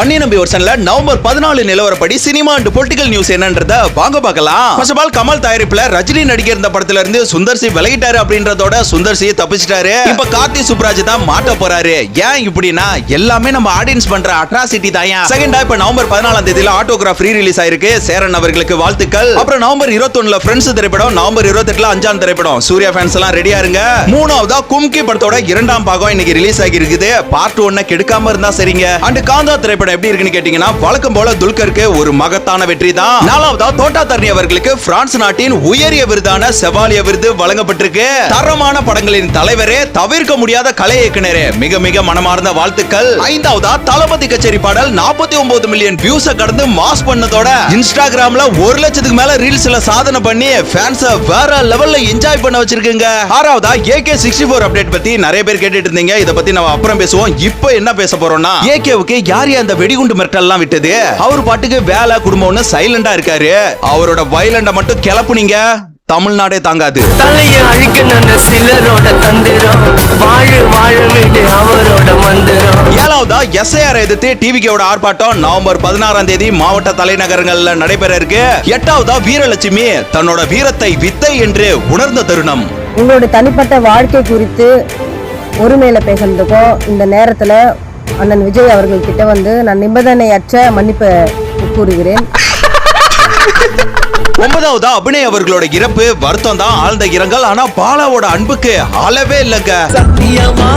அன்னி நம்பி வருஷன்ல நவம்பர் பதினாலு நிலவரப்படி சினிமா அண்ட் பொலிட்டிக்கல் நியூஸ் என்னன்றத வாங்க பார்க்கலாம். ஃபர்ஸ்ட் ஆஃப் ஆல் கமல் தயாரிப்புல ரஜினி நடிகர் இந்த படத்துல இருந்து சுந்தர் சி விலகிட்டாரு அப்படின்றதோட சுந்தர் தப்பிச்சிட்டாரு. இப்ப கார்த்தி சுப்ராஜ் தான் மாட்ட போறாரு. ஏன் இப்படின்னா எல்லாமே நம்ம ஆடியன்ஸ் பண்ற அட்ராசிட்டி தான் செகண்டா இப்ப நவம்பர் பதினாலாம் தேதியில ஆட்டோகிராஃப் ரீ ரிலீஸ் ஆயிருக்கு. சேரன் அவர்களுக்கு வாழ்த்துக்கள். அப்புறம் நவம்பர் இருபத்தொன்னுல ஃப்ரெண்ட்ஸ் திரைப்படம் நவம்பர் இருபத்தெட்டுல அஞ்சாம் திரைப்படம். சூர்யா ஃபேன்ஸ் எல்லாம் ரெடியா இருங்க. மூணாவதா கும்கி படத்தோட இரண்டாம் பாகம் இன்னைக்கு ரிலீஸ் ஆகி இருக்குது பார்ட் ஒன்ன கெடுக்காம இருந்தா சரிங்க. அண்ட் காந்தா திரைப்படம் எப்படி இருக்குன்னு கேட்டீங்கன்னா வழக்கம் போல துல்கருக்கு ஒரு மகத்தான வெற்றி தான் நாலாவதா தோட்டா தரணி அவர்களுக்கு பிரான்ஸ் நாட்டின் உயரிய விருதான செவாலிய விருது வழங்கப்பட்டிருக்கு. தரமான படங்களின் தலைவரே தவிர்க்க முடியாத கலை இயக்குனரே மிக மிக மனமார்ந்த வாழ்த்துக்கள். ஐந்தாவதா தளபதி கச்சேரி பாடல் நாற்பத்தி ஒன்பது மில்லியன் வியூஸ் கடந்து மாஸ் பண்ணதோட இன்ஸ்டாகிராம்ல ஒரு லட்சத்துக்கு மேல ரீல்ஸ்ல சாதனை பண்ணி ஃபேன்ஸ வேற லெவல்ல என்ஜாய் பண்ண வச்சிருக்கீங்க. ஆறாவதா ஏகே சிக்ஸ்டி ஃபோர் அப்டேட் பத்தி நிறைய பேர் கேட்டுட்டு இருந்தீங்க. இத பத்தி நம்ம அப்புறம் பேசுவோம். இப்போ என்ன பேச போறோம்னா ஏகேவுக்கு யார் அந்த அந்த வெடிகுண்டு மிரட்டல்லாம் விட்டது. அவர் பாட்டுக்கு வேலை குடும்பம்னு சைலண்டா இருக்காரு. அவரோட வயலண்ட மட்டும் கிளப்புனீங்க. தமிழ்நாடே தாங்காது. தலைய அழிக்கணும்னு சிலரோட தந்திரம். வாழு வாழவிடு அவரோட மந்திரம். ஏழாவதா எஸ்ஐஆர் எதிர்த்து டிவிக்கோட ஆர்ப்பாட்டம் நவம்பர் பதினாறாம் தேதி மாவட்ட தலைநகரங்கள்ல நடைபெற இருக்கு. எட்டாவதா வீரலட்சுமி தன்னோட வீரத்தை வித்தை என்று உணர்ந்த தருணம். உங்களோட தனிப்பட்ட வாழ்க்கை குறித்து ஒருமையில பேசுறதுக்கும் இந்த நேரத்துல அண்ணன் விஜய் அவர்கள் கிட்ட வந்து நான் நிபந்தனையற்ற மன்னிப்பு கூறுகிறேன். ஒன்பதாவதா அபிநய் அவர்களோட இறப்பு வருத்தம் தான் ஆழ்ந்த இரங்கல். ஆனா பாலாவோட அன்புக்கு அளவே இல்லைங்க. சத்தியமா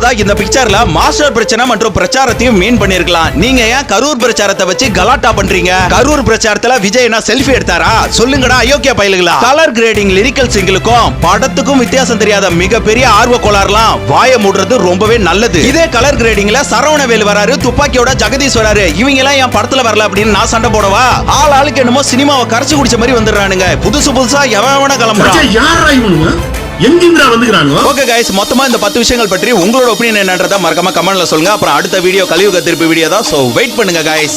பத்தாவதா இந்த பிக்சர்ல மாஸ்டர் பிரச்சனை மற்றும் பிரச்சாரத்தையும் மீன் பண்ணிருக்கலாம். நீங்க ஏன் கரூர் பிரச்சாரத்தை வச்சு கலாட்டா பண்றீங்க? கரூர் பிரச்சாரத்துல விஜய் என்ன செல்ஃபி எடுத்தாரா? சொல்லுங்கடா அயோக்கிய பயலுங்களா கலர் கிரேடிங் லிரிக்கல் சிங்கிளுக்கும் படத்துக்கும் வித்தியாசம் தெரியாத மிகப்பெரிய ஆர்வ கோளாறுலாம் வாய மூடுறது ரொம்பவே நல்லது. இதே கலர் கிரேடிங்ல சரவணவேல் வராரு துப்பாக்கியோட ஜெகதீஷ் வராரு இவங்க எல்லாம் என் படத்துல வரல அப்படின்னு நான் சண்டை போடவா? ஆள் ஆளுக்கு என்னமோ சினிமாவை கரைச்சு குடிச்ச மாதிரி வந்துடுறானுங்க. புதுசு புதுசா எவன் எவன கிளம்புறான்? மச்சான், யாரா ஓகே கைஸ் மொத்தமா இந்த பத்து விஷயங்கள் பற்றி உங்களோட ஒப்பீனியன் என்னன்றதா மறக்காம கமெண்ட்ல சொல்லுங்க. அப்புறம் அடுத்த வீடியோ கலியுக திருப்பி வீடியோ தான். சோ வெயிட் பண்ணுங்க கைஸ்